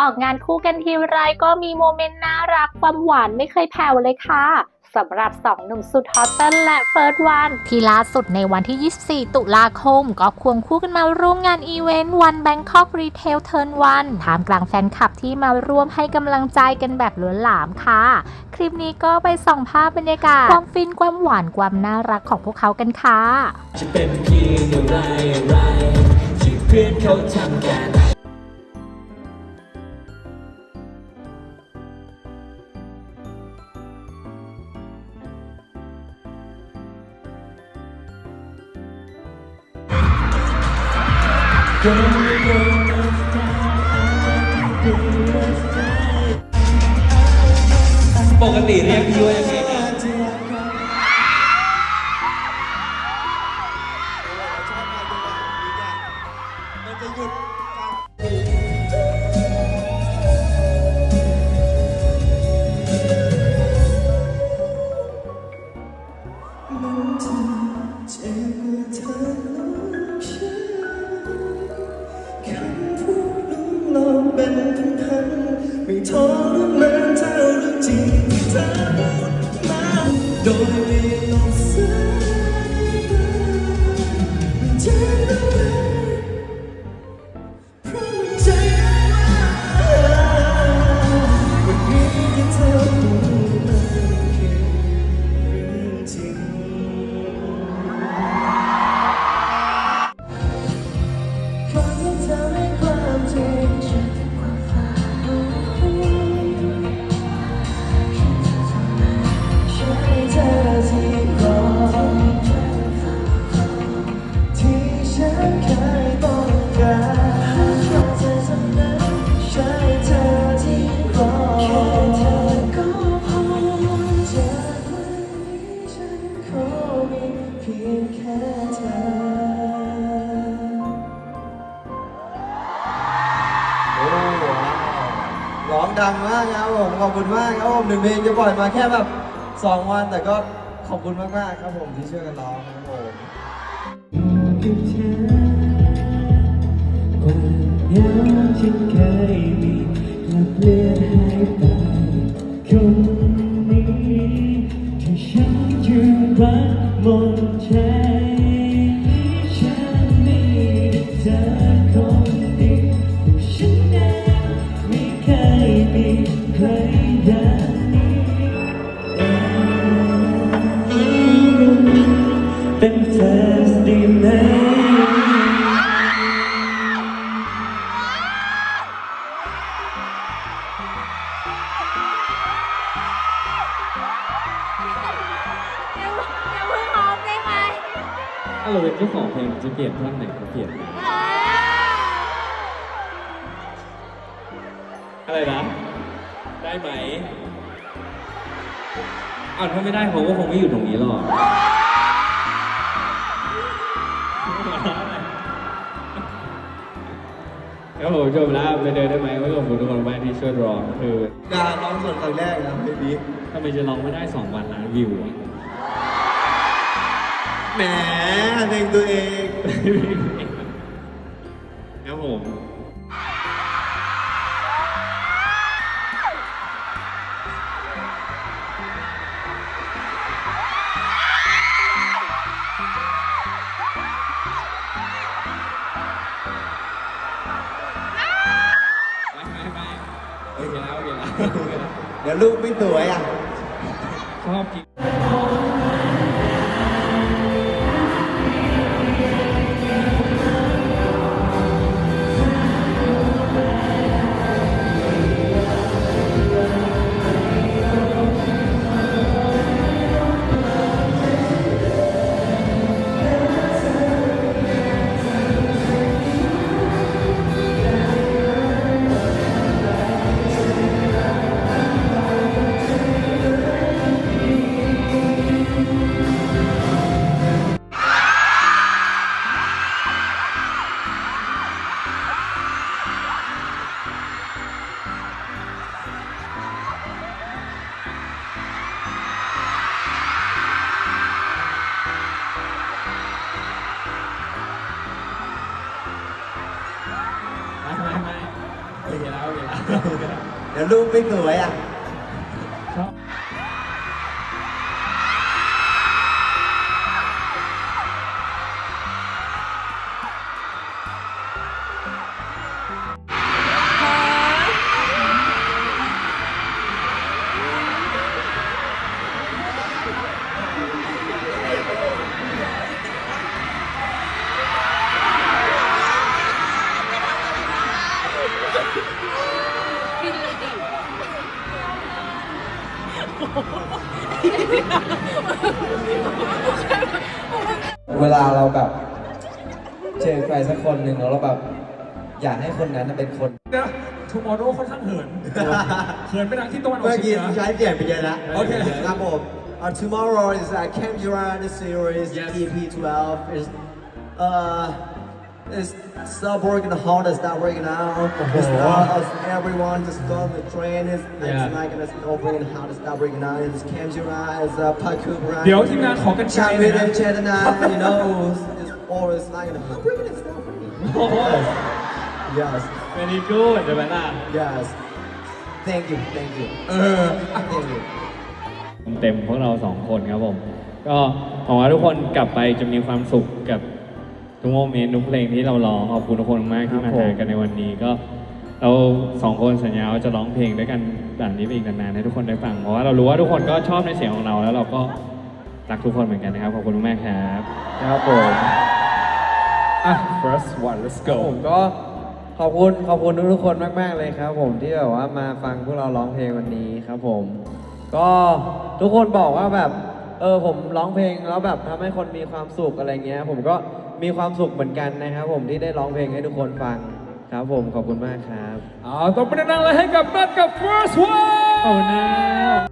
ออกงานคู่กันทีไรก็มีโมเมนต์น่ารักความหวานไม่เคยแผ่วเลยค่ะสำหรับสองหนุ่มสุดฮอตเติ้ลและเฟิร์สวันที่ล่าสุดในวันที่ 24 ตุลาคม ก็ควงคู่กันมาร่วมงานอีเวนต์วันแบงคอกรีเทลเทิร์นวันท่ามกลางแฟนคลับที่มาร่วมให้กำลังใจกันแบบล้วนหลามค่ะ คลิปนี้ก็ไปส่องภาพบรรยากาศ ความฟินความหวานความน่ารักของพวกเขากันค่ะจะเป็นเพียงไรไรที่เพื่อนเขาทำกัน ปกติเรียกพี่ว่ายังไงนะมันจะหยุดการเๆไม่ ดังมากครับผมขอบคุณมากครับผมหนึ่งเพลงจะปล่อยมาแค่แบบสองวันแต่ก็ขอบคุณมากมากครับผมที่ช่วยกันร้องครับผมกับเธอความเหงาที่เคยมีกลับเลือน ยมีใครอย่างนี้เป็นเธอได้ไหมอย่าอย่าเพิ่งหอมได้ไหมถ้าเราเป็นเจ้าของเพลงจะเปลี่ยนท่อนไหนก็เปลี่ยนได้อะไรนะ ได้ไหมอ้าวถ้าไม่ได้ผมก็คงไม่อยู่ตรงนี้หรอกครับผมจบแล้วไปเดินได้ไหมก็ขอบคุณทุกคนมากที่ช่วยร้องคือการร้องสดครั้งแรกนะเพลงนี้ทำไมจะร้องไม่ได้สองวันล้านวิวอะแหมเพลงตัวเอง ดี๋ยวลูกไม่สวยอะ ชอบกิน ไม่ไม่ไม่โอเคแล้วเคแล้วโอเคแล้ว เดี๋ยวรูปไม่สวยอะ เวลาเราแบบเจอใครสักคนหนึ่งแล้วเราแบบ อยากให้คนนั้นน่ะเป็นคน นะทูมอร์โรค่อนข้างเหิน เหินไปทางที่ตะวันออกเมื่อเฉีกี้ยงเหนือ ใช้เปลี่ยนไปเยอะแล้วโอเคครับผม Uh, tomorrow is uh, Camp Urana series Yes. EP 12 is uh is stop working hard and start working out. It's not us, everyone just go on the train. It's, Yeah. it's like gonna stop working hard and start working out. It's Camp Urana, it's uh, parkour run. เดี๋ยวทีมงานขอกันไกล Chat หน่อย with นะ them, chat and I, you know, it's, it's always like, stop working and stop working. Yes, เป็นอีกูดใช่ไหมล่ะ yes. Thank you, thank you. เออ Thank you. เต็มพวกเราสองคนครับผม ก็หวังว่าทุกคนกลับไปจะมีความสุขกับ ทุกโมเมนต์ทุกเพลงที่เราร้องขอบคุณทุกคนมากที่มาหากันในวันนี้ก็ เราสองคนสัญญาว่าจะร้องเพลงด้วยกันแบบนี้ไปอีกนานๆให้ทุกคนได้ฟังเพราะว่าเรารู้ว่าทุกคนก็ชอบในเสียงของเราแล้วเราก็รักทุกคนเหมือนกันนะครับขอบคุณมากครับครับผมอะ first one let's go ผมก็ขอบคุณขอบคุณทุกๆคนมากๆเลยครับ ผมที่แบบว่ามาฟังพวกเราร้องเพลงวันนี้ครับ ผม ก็ทุกคนบอกว่าแบบ เออผมร้องเพลงแล้วแบบทำให้คนมีความสุขอะไรเงี้ย ผมก็มีความสุขเหมือนกันนะครับ ผมที่ได้ร้องเพลงให้ทุกคนฟังครับผมขอบคุณมากครับ เอาต้องไปดังๆเลยให้กับแมทกับ first one ขอบคุณนะ